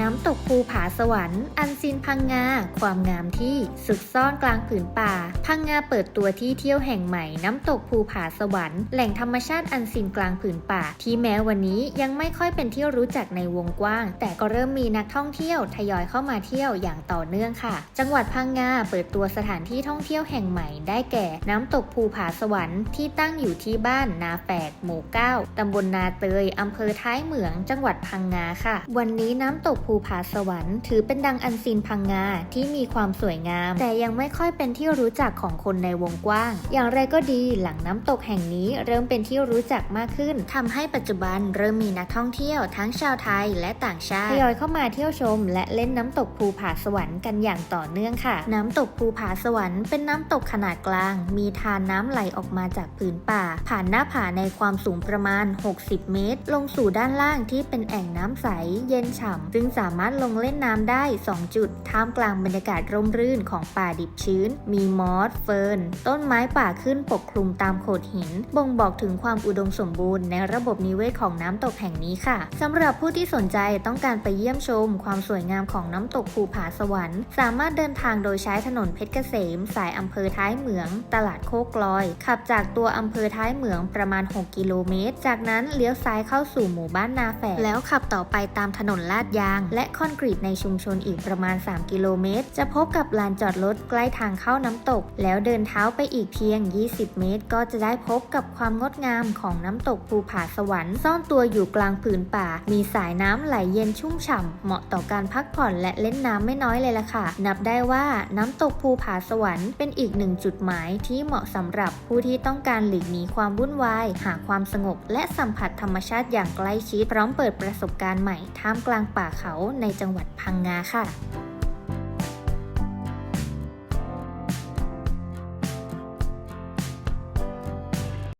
น้ำตกภูผาสวรรค์ อันซินพังงา ความงามที่สุดซ่อนกลางผืนป่า พังงาเปิดตัวที่เที่ยวแห่งใหม่ น้ำตกภูผาสวรรค์ แหล่งธรรมชาติอันซินกลางผืนป่า ที่แม้วันนี้ยังไม่ค่อยเป็นที่รู้จักในวงกว้าง แต่ก็เริ่มมีนักท่องเที่ยวทยอยเข้ามาเที่ยวอย่างต่อเนื่องค่ะ จังหวัดพังงาเปิดตัวสถานที่ท่องเที่ยวแห่งใหม่ ได้แก่ น้ำตกภูผาสวรรค์ที่ตั้งอยู่ที่บ้านนาแฝกหมู่ 9ตำบลนาเตยอำเภอท้ายเหมือง จังหวัดพังงาค่ะ วันนี้น้ำตกภูผาสวรรค์ ถือเป็นดังอันซีนพังงาที่มีความสวยงาม แต่ยังไม่ค่อยเป็นที่รู้จักของคนในวงกว้าง อย่างไรก็ดีหลังน้ำตกแห่งนี้เริ่มเป็นที่รู้จักมากขึ้นทำให้ปัจจุบันเริ่มมีนักท่องเที่ยวทั้งชาวไทยและต่างชาติทยอยเข้ามาเที่ยวชม และเล่นน้ำตกภูผาสวรรค์กันอย่างต่อเนื่องค่ะ น้ำตกภูผาสวรรค์เป็นน้ำตกขนาดกลาง มีทานน้ำไหลออกมาจากผืนป่า ผ่านหน้าผาในความสูงประมาณ 60 เมตร ลงสู่ด้านล่างที่เป็นแอ่งน้ำใสเย็นฉ่ำซึ่งสามารถลงเล่นน้ำได้ 2 จุด ท่ามกลางบรรยากาศร่มรื่นของป่าดิบชื้น มีมอสเฟิร์น ต้นไม้ป่าขึ้นปกคลุมตามโขดหิน บ่งบอกถึงความอุดมสมบูรณ์ในระบบนิเวศของน้ำตกแห่งนี้ค่ะสำหรับผู้ที่สนใจต้องการไปเยี่ยมชม ความสวยงามของน้ำตกภูผาสวรรค์ สามารถเดินทางโดยใช้ถนนเพชรเกษม สายอำเภอท้ายเหมือง ตลาดโคกลอย ขับจากตัวอำเภอท้ายเหมืองประมาณ 6 กิโลเมตร จากนั้นเลี้ยวซ้ายเข้าสู่หมู่บ้านนาแฝกแล้วขับต่อไปตามถนนลาดยางและคอนกรีตในชุมชนอีกประมาณ 3 กิโลเมตร จะพบกับลานจอดรถใกล้ทางเข้าน้ำตก แล้วเดินเท้าไปอีกเพียง 20 เมตร ก็จะได้พบกับความงดงามของน้ำตกภูผาสวรรค์ ซ่อนตัวอยู่กลางผืนป่า มีสายน้ำไหลเย็นชุ่มฉ่ำเหมาะต่อการพักผ่อนและเล่นน้ำไม่น้อยเลยล่ะค่ะ นับได้ว่าน้ำตกภูผาสวรรค์เป็นอีกหนึ่งจุดหมายที่เหมาะสำหรับผู้ที่ต้องการหลีกหนีความวุ่นวาย หาความสงบ และสัมผัสธรรมชาติอย่างใกล้ชิดพร้อมเปิดประสบการณ์ใหม่ท่ามกลางป่าเขาในจังหวัดพังงาค่ะ